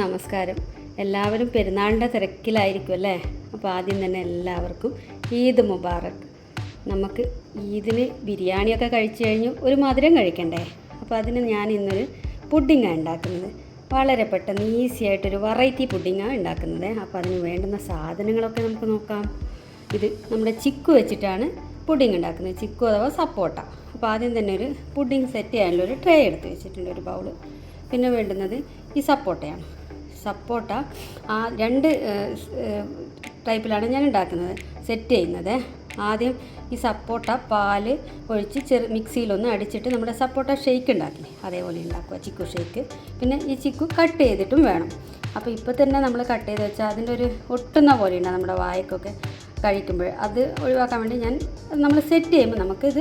നമസ്കാരം. എല്ലാവരും പെരുന്നാളിന്റെ തിരക്കിലായിരിക്കും അല്ലേ? അപ്പോൾ ആദ്യം തന്നെ എല്ലാവർക്കും ഈദ് മുബാറക്. നമുക്ക് ഈദിന് ബിരിയാണിയൊക്കെ കഴിച്ചു കഴിഞ്ഞ് ഒരു മധുരം കഴിക്കണ്ടേ? അപ്പോൾ അതിന് ഞാൻ ഇന്നൊരു പുഡിങ്ങാണ് ഉണ്ടാക്കുന്നത്. വളരെ പെട്ടെന്ന് ഈസി ആയിട്ടൊരു വെറൈറ്റി പുഡിങ്ങാണ് ഉണ്ടാക്കുന്നത്. അപ്പോൾ അതിന് വേണ്ടുന്ന സാധനങ്ങളൊക്കെ നമുക്ക് നോക്കാം. ഇത് നമ്മുടെ ചിക്കു വെച്ചിട്ടാണ് പുഡിങ് ഉണ്ടാക്കുന്നത്. ചിക്കു അഥവാ സപ്പോട്ട. അപ്പോൾ ആദ്യം തന്നെ ഒരു പുഡിങ് സെറ്റ് ചെയ്യാനുള്ള ഒരു ട്രേ എടുത്ത് വെച്ചിട്ടുണ്ട് ഒരു ബൗൾ. പിന്നെ വേണ്ടുന്നത് ഈ സപ്പോട്ടയാണ്. സപ്പോട്ട ആ രണ്ട് ടൈപ്പിലാണ് ഞാൻ ഉണ്ടാക്കുന്നത്. സെറ്റ് ചെയ്യുന്നത്. ആദ്യം ഈ സപ്പോട്ട പാൽ ഒഴിച്ച് ചെറു മിക്സിയിലൊന്ന് അടിച്ചിട്ട് നമ്മുടെ സപ്പോട്ട ഷേക്ക് ഉണ്ടാക്കി അതേപോലെ ഉണ്ടാക്കുക. ചിക്കു ഷേക്ക് പിന്നെ ഈ ചിക്കു കട്ട് ചെയ്തിട്ടും വേണം. അപ്പോൾ ഇപ്പോൾ തന്നെ നമ്മൾ കട്ട് ചെയ്ത് വെച്ചാൽ അതിന്റെ ഒരു ഒട്ടുന്ന പോലെ ഉണ്ടാകും നമ്മുടെ വായക്കൊക്കെ. കഴിക്കുമ്പോൾ അത് ഒഴിവാക്കാൻ വേണ്ടി ഞാൻ നമ്മൾ സെറ്റ് ചെയ്യുമ്പോൾ നമുക്കിത്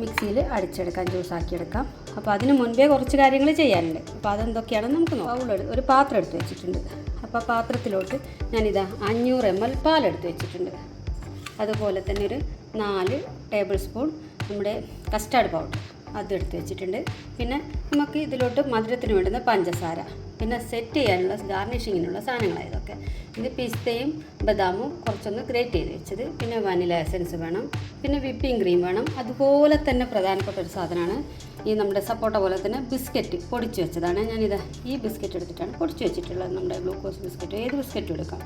മിക്സിയിൽ അടിച്ചെടുക്കാം ജ്യൂസാക്കിയെടുക്കാം അപ്പോൾ അതിന് മുൻപേ കുറച്ച് കാര്യങ്ങൾ ചെയ്യാനുണ്ട്. അപ്പോൾ അതെന്തൊക്കെയാണെന്ന് നമുക്ക് നോക്കാം. ഒരു പാത്രം എടുത്ത് വെച്ചിട്ടുണ്ട്. അപ്പോൾ പാത്രത്തിലോട്ട് ഞാനിതാ അഞ്ഞൂറ് എം എൽ പാലെടുത്ത് വെച്ചിട്ടുണ്ട്. അതുപോലെ തന്നെ ഒരു നാല് ടേബിൾ സ്പൂൺ നമ്മുടെ കസ്റ്റാർഡ് പൗഡർ അതെടുത്ത് വെച്ചിട്ടുണ്ട്. പിന്നെ നമുക്ക് ഇതിലോട്ട് മധുരത്തിന് വേണ്ടുന്ന പഞ്ചസാര. പിന്നെ സെറ്റ് ചെയ്യാനുള്ള ഗാർണിഷിങ്ങിനുള്ള സാധനങ്ങളാണ് ഇതൊക്കെ. ഇത് പിസ്തയും ബദാമും കുറച്ചൊന്ന് ഗ്രേറ്റ് ചെയ്ത് വെച്ചത്. പിന്നെ വനില എസൻസ് വേണം. പിന്നെ വിപ്പിംഗ് ക്രീം വേണം. അതുപോലെ തന്നെ പ്രധാനപ്പെട്ട ഒരു സാധനമാണ് ഈ നമ്മുടെ സപ്പോട്ട പോലെ തന്നെ ബിസ്ക്കറ്റ് പൊടിച്ച് വെച്ചതാണ്. ഞാനിത് ഈ ബിസ്ക്കറ്റ് എടുത്തിട്ടാണ് പൊടിച്ച് വെച്ചിട്ടുള്ളത്. നമ്മുടെ ഗ്ലൂക്കോസ് ബിസ്ക്കറ്റ് ഏത് ബിസ്ക്കറ്റും എടുക്കാം.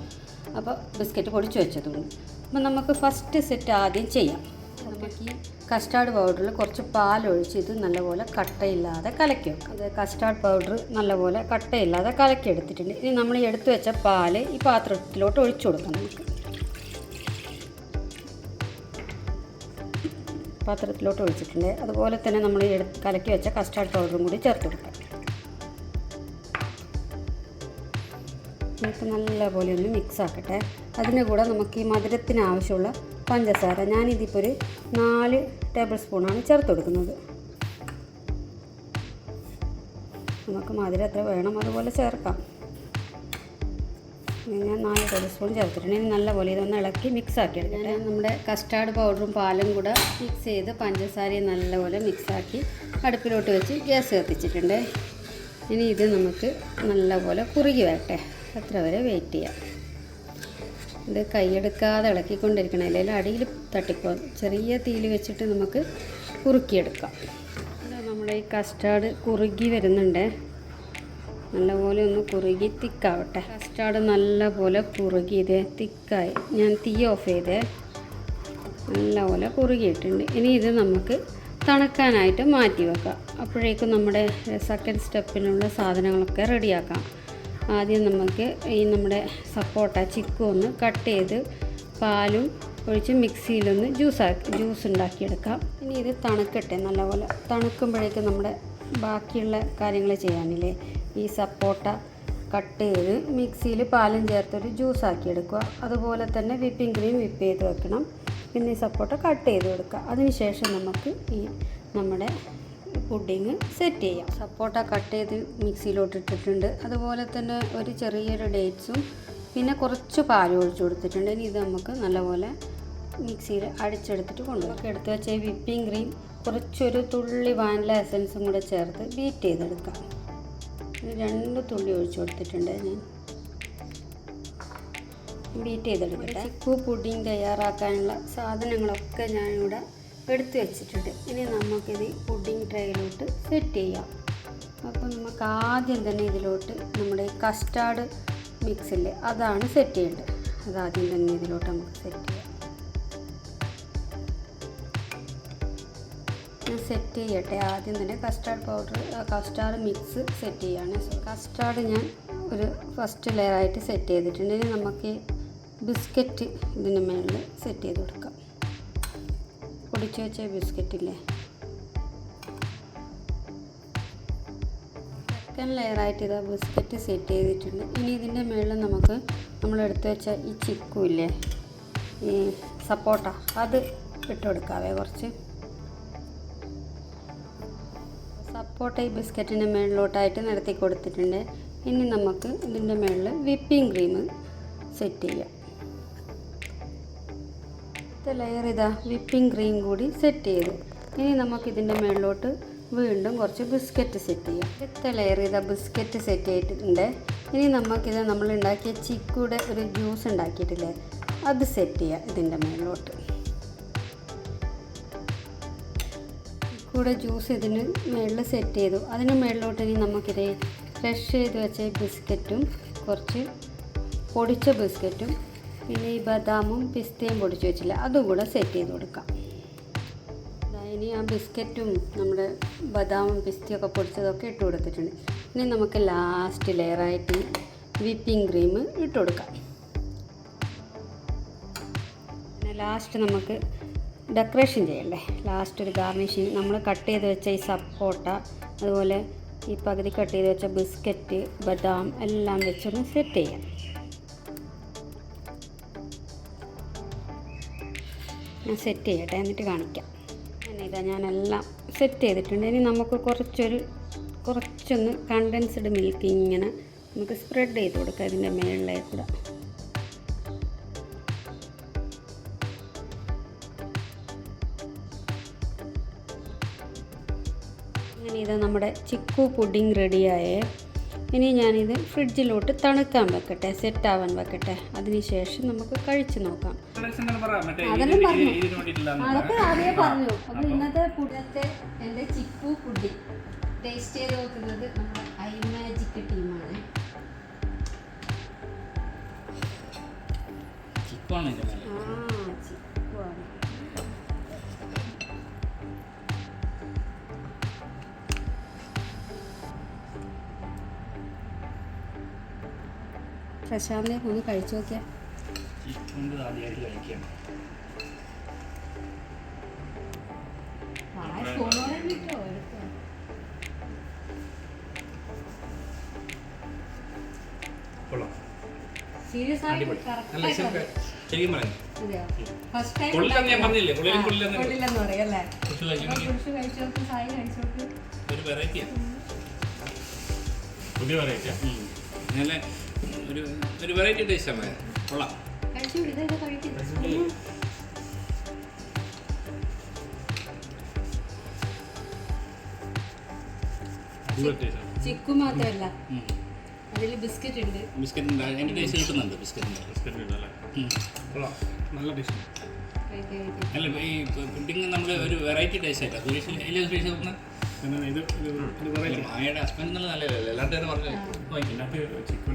അപ്പോൾ ബിസ്ക്കറ്റ് പൊടിച്ച് വെച്ചതുകൊണ്ട് അപ്പോൾ നമുക്ക് ഫസ്റ്റ് സെറ്റ് ആദ്യം ചെയ്യാം. കസ്റ്റാർഡ് പൗഡറിൽ കുറച്ച് പാലൊഴിച്ച് ഇത് നല്ലപോലെ കട്ടയില്ലാതെ കലക്കി വെക്കാം. അത് കസ്റ്റാർഡ് പൗഡർ നല്ലപോലെ കട്ടയില്ലാതെ കലക്കി എടുത്തിട്ടുണ്ട്. ഇനി നമ്മൾ എടുത്തു വെച്ച പാൽ ഈ പാത്രത്തിലോട്ട് ഒഴിച്ചു കൊടുക്കാം നമുക്ക്. പാത്രത്തിലോട്ട് ഒഴിച്ചിട്ടുണ്ട്. അതുപോലെ തന്നെ നമ്മൾ എടുത്ത് കലക്കി വെച്ച കസ്റ്റാർഡ് പൗഡറും കൂടി ചേർത്ത് കൊടുക്കാം. നമുക്ക് നല്ലപോലെ ഒന്ന് മിക്സ് ആക്കട്ടെ. അതിന്റെ കൂടെ നമുക്ക് ഈ മധുരത്തിന് ആവശ്യമുള്ള പഞ്ചസാര. ഞാനിതിപ്പോൾ ഒരു നാല് ടേബിൾ സ്പൂണാണ് ചേർത്ത് കൊടുക്കുന്നത്. നമുക്ക് മധുരം എത്ര വേണം അതുപോലെ ചേർക്കാം. ഞാൻ നാല് ടേബിൾ സ്പൂൺ ചേർത്തിട്ടുണ്ട്. ഇനി നല്ലപോലെ ഇതൊന്ന് ഇളക്കി മിക്സ് ആക്കി എടുക്കട്ടെ. നമ്മുടെ കസ്റ്റാർഡ് പൗഡറും പാലും കൂടെ മിക്സ് ചെയ്ത് പഞ്ചസാരയും നല്ലപോലെ മിക്സാക്കി അടുപ്പിലോട്ട് വെച്ച് ഗ്യാസ് കത്തിച്ചിട്ടുണ്ട്. ഇനി ഇത് നമുക്ക് നല്ലപോലെ കുറുകി വരട്ടെ. അത്ര വരെ വെയിറ്റ് ചെയ്യാം. ഇത് കൈയെടുക്കാതെ ഇളക്കിക്കൊണ്ടിരിക്കണം. അല്ലെങ്കിൽ അടിയിൽ തട്ടിപ്പോ ചെറിയ തീയിൽ വെച്ചിട്ട് നമുക്ക് കുറുക്കിയെടുക്കാം. നമ്മുടെ ഈ കസ്റ്റാർഡ് കുറുകി വരുന്നുണ്ട്. നല്ലപോലെ ഒന്ന് കുറുകി തിക്കാവട്ടെ. കസ്റ്റാർഡ് നല്ലപോലെ കുറുകി ഇത് തിക്കായി. ഞാൻ തീ ഓഫ് ചെയ്തേ. നല്ലപോലെ കുറുകിയിട്ടുണ്ട്. ഇനി ഇത് നമുക്ക് തണുക്കാനായിട്ട് മാറ്റി വെക്കാം. അപ്പോഴേക്കും നമ്മുടെ സെക്കൻഡ് സ്റ്റെപ്പിനുള്ള സാധനങ്ങളൊക്കെ റെഡിയാക്കാം ആദ്യം നമുക്ക് ഈ നമ്മുടെ സപ്പോട്ട ചിക്കു ഒന്ന് കട്ട് ചെയ്ത് പാലും ഒഴിച്ച് മിക്സിയിലൊന്ന് ജ്യൂസാക്കി ജ്യൂസ് ഉണ്ടാക്കിയെടുക്കാം. ഇനി ഇത് തണുക്കട്ടെ നല്ലപോലെ തണുക്കുമ്പോഴേക്കും നമ്മുടെ ബാക്കിയുള്ള കാര്യങ്ങൾ ചെയ്യാനില്ലേ? ഈ സപ്പോട്ട കട്ട് ചെയ്ത് മിക്സിയിൽ പാലും ചേർത്തൊരു ജ്യൂസ് ആക്കി എടുക്കുക അതുപോലെ തന്നെ വിപ്പിംഗ് ക്രീം വിപ്പ് ചെയ്ത് വെക്കണം. പിന്നെ ഈ സപ്പോട്ട കട്ട് ചെയ്ത് കൊടുക്കുക. അതിനുശേഷം നമുക്ക് ഈ നമ്മുടെ പുഡിങ് സെറ്റ് ചെയ്യാം. സപ്പോട്ട കട്ട് ചെയ്ത് മിക്സിയിലോട്ട് ഇട്ടിട്ടുണ്ട്. അതുപോലെ തന്നെ ഒരു ചെറിയൊരു ഡേറ്റ്സും പിന്നെ കുറച്ച് പാലും ഒഴിച്ചു കൊടുത്തിട്ടുണ്ട്. ഇനി ഇത് നമുക്ക് നല്ലപോലെ മിക്സിയിൽ അടിച്ചെടുത്തിട്ട് കൊണ്ടുപോകാം എടുത്ത് വെച്ച വിപ്പിംഗ് ക്രീം കുറച്ചൊരു തുള്ളി വാനില എസൻസും കൂടെ ചേർത്ത് ബീറ്റ് ചെയ്തെടുക്കാം. രണ്ട് തുള്ളി ഒഴിച്ചു കൊടുത്തിട്ടുണ്ട് ഞാൻ. ബീറ്റ് ചെയ്തെടുക്കട്ടെ. ചിക്കു പുഡിങ് തയ്യാറാക്കാനുള്ള സാധനങ്ങളൊക്കെ ഞാനിവിടെ എടുത്തു വെച്ചിട്ടുണ്ട്. ഇനി നമുക്കിത് പുഡിങ് ട്രേയിലോട്ട് സെറ്റ് ചെയ്യാം. അപ്പോൾ നമുക്ക് ആദ്യം തന്നെ ഇതിലോട്ട് നമ്മുടെ കസ്റ്റാർഡ് മിക്സില്ലേ അതാണ് സെറ്റ് ചെയ്യേണ്ടത്. അതാദ്യം തന്നെ ഇതിലോട്ട് നമുക്ക് സെറ്റ് ചെയ്യാം. ഞാൻ സെറ്റ് ചെയ്യട്ടെ. ആദ്യം തന്നെ custard powder custard mix set ചെയ്യാണ്. കസ്റ്റാർഡ് ഞാൻ ഒരു ഫസ്റ്റ് ലെയറായിട്ട് സെറ്റ് ചെയ്തിട്ടുണ്ട്. ഇനി നമുക്ക് ബിസ്ക്കറ്റ് ഇതിന് മേളിൽ സെറ്റ് ചെയ്ത് കൊടുക്കാം. പൊടിച്ച് വെച്ച ബിസ്ക്കറ്റ് ഇല്ലേ സെക്കൻഡ് ലെയറായിട്ട് ഇതാ ബിസ്ക്കറ്റ് സെറ്റ് ചെയ്തിട്ടുണ്ട്. ഇനി ഇതിന്റെ മുകളിൽ നമുക്ക് നമ്മൾ എടുത്തു വെച്ച ഈ ചിക്കു ഇല്ലേ ഈ സപ്പോട്ട അത് ഇട്ട് കൊടുക്കാവേ കുറച്ച്. സപ്പോട്ട ഈ ബിസ്ക്കറ്റിന്റെ മുകളിലോട്ടായിട്ട് നിരത്തി കൊടുത്തിട്ടുണ്ട്. ഇനി നമുക്ക് ഇതിന്റെ മുകളിൽ വിപ്പിംഗ് ക്രീം സെറ്റ് ചെയ്യാം. ലെയർ ഇതാ വിപ്പിംഗ് ക്രീം കൂടി സെറ്റ് ചെയ്തു. ഇനി നമുക്കിതിന്റെ മുകളിലോട്ട് വീണ്ടും കുറച്ച് ബിസ്ക്കറ്റ് സെറ്റ് ചെയ്യാം. അടുത്ത ലെയർ ഇതാ ബിസ്ക്കറ്റ് സെറ്റ് ചെയ്തിട്ടുണ്ട് ഇനി നമുക്കിത് നമ്മൾ ഉണ്ടാക്കിയ ചിക്കുടെ ഒരു ജ്യൂസ് ഉണ്ടാക്കിയിട്ടില്ലേ? അത് സെറ്റ് ചെയ്യാം ഇതിന്റെ മേളിലോട്ട്. കൂടെ ജ്യൂസ് ഇതിന് മുകളിൽ സെറ്റ് ചെയ്തു. അതിന് മുകളിലോട്ട് ഇനി നമുക്കിത് ഫ്രഷ് ചെയ്ത് വെച്ച ബിസ്ക്കറ്റും കുറച്ച് പൊടിച്ച ബിസ്ക്കറ്റും പിന്നെ ഈ ബദാമും പിസ്തയും പൊടിച്ച് വെച്ചില്ല. അതും കൂടെ സെറ്റ് ചെയ്ത് കൊടുക്കാം. ഇനി ആ ബിസ്ക്കറ്റും നമ്മുടെ ബദാമും പിസ്തയൊക്കെ പൊടിച്ചതൊക്കെ ഇട്ട് കൊടുത്തിട്ടുണ്ട്. ഇനി നമുക്ക് ലാസ്റ്റ് ലെയറായിട്ട് വിപ്പിംഗ് ക്രീം ഇട്ട് കൊടുക്കാം. പിന്നെ ലാസ്റ്റ് നമുക്ക് ഡെക്കറേഷൻ ചെയ്യണ്ടേ? ലാസ്റ്റ് ഒരു ഗാർണിഷിങ് നമ്മൾ കട്ട് ചെയ്ത് വെച്ച ഈ സപ്പോട്ട അതുപോലെ ഈ പകുതി കട്ട് ചെയ്ത് വെച്ച ബിസ്ക്കറ്റ് ബദാം എല്ലാം വെച്ചൊന്ന് സെറ്റ് ചെയ്യാം. ഞാൻ സെറ്റ് ചെയ്യട്ടെ എന്നിട്ട് കാണിക്കാം. അങ്ങനെ ഇതാ ഞാനെല്ലാം സെറ്റ് ചെയ്തിട്ടുണ്ട്. ഇനി നമുക്ക് കുറച്ചൊരു കുറച്ചൊന്ന് കണ്ടൻസ്ഡ് മിൽക്ക് ഇങ്ങനെ നമുക്ക് സ്പ്രെഡ് ചെയ്ത് കൊടുക്കാം ഇതിന്റെ മേളിലേ കൂടെ. അങ്ങനെ ഇതാ നമ്മുടെ ചിക്കു പുഡിംഗ് റെഡിയായേ ഇനി ഞാനിത് ഫ്രിഡ്ജിലോട്ട് തണുക്കാൻ വെക്കട്ടെ സെറ്റ് ആവാൻ വെക്കട്ടെ അതിനുശേഷം നമുക്ക് കഴിച്ചു നോക്കാം. അതെല്ലാം പറഞ്ഞു. അതൊക്കെ അതേ പറഞ്ഞു. അപ്പോൾ ഇന്നത്തെ പുഡത്തെ എന്റെ ചിക്കു കുടി ടേസ്റ്റ് ചെയ്ത് നോക്കുന്നത് നമ്മുടെ ഐ മാജിക് ടീമാണ്. മേലെ. ആ ചിക്കു ആണ് പ്രശാന്തിനെ ഒന്ന് കഴിച്ചു നോക്കിയാൽ. സീരിയസ്. നല്ല ശരിക്കും പറയാം. വെറൈറ്റിയാ പുതിയ വെറൈറ്റി നല്ല ഒരു ഒരു വെറൈറ്റി ടേസ്റ്റാണ് കൊള്ളാം. ചിക്കു മാത്രമല്ല. അതിൽ ബിസ്ക്കറ്റ് ഉണ്ട്. ബിസ്ക്കറ്റിന്റെ അതിന്റെ ടേസ്റ്റ് കിട്ടുന്നുണ്ട് ബിസ്ക്കറ്റിന്റെ ബിസ്ക്കറ്റ് ഉണ്ടല്ലേ കൊള്ളാം. നല്ല ടേസ്റ്റ് അല്ല ഈ പുഡിങ് നമ്മൾ ഒരു വെറൈറ്റി ടേസ്റ്റ് ആയിട്ടാണ് സുരേഷ് എല്ലാ സുരേഷ് നോക്കുന്നത് നിങ്ങളെ ഇത് വേണം ഹസ്ബൻഡ് എന്നുള്ള നല്ലതല്ലേ പറഞ്ഞു ചിക്കൻ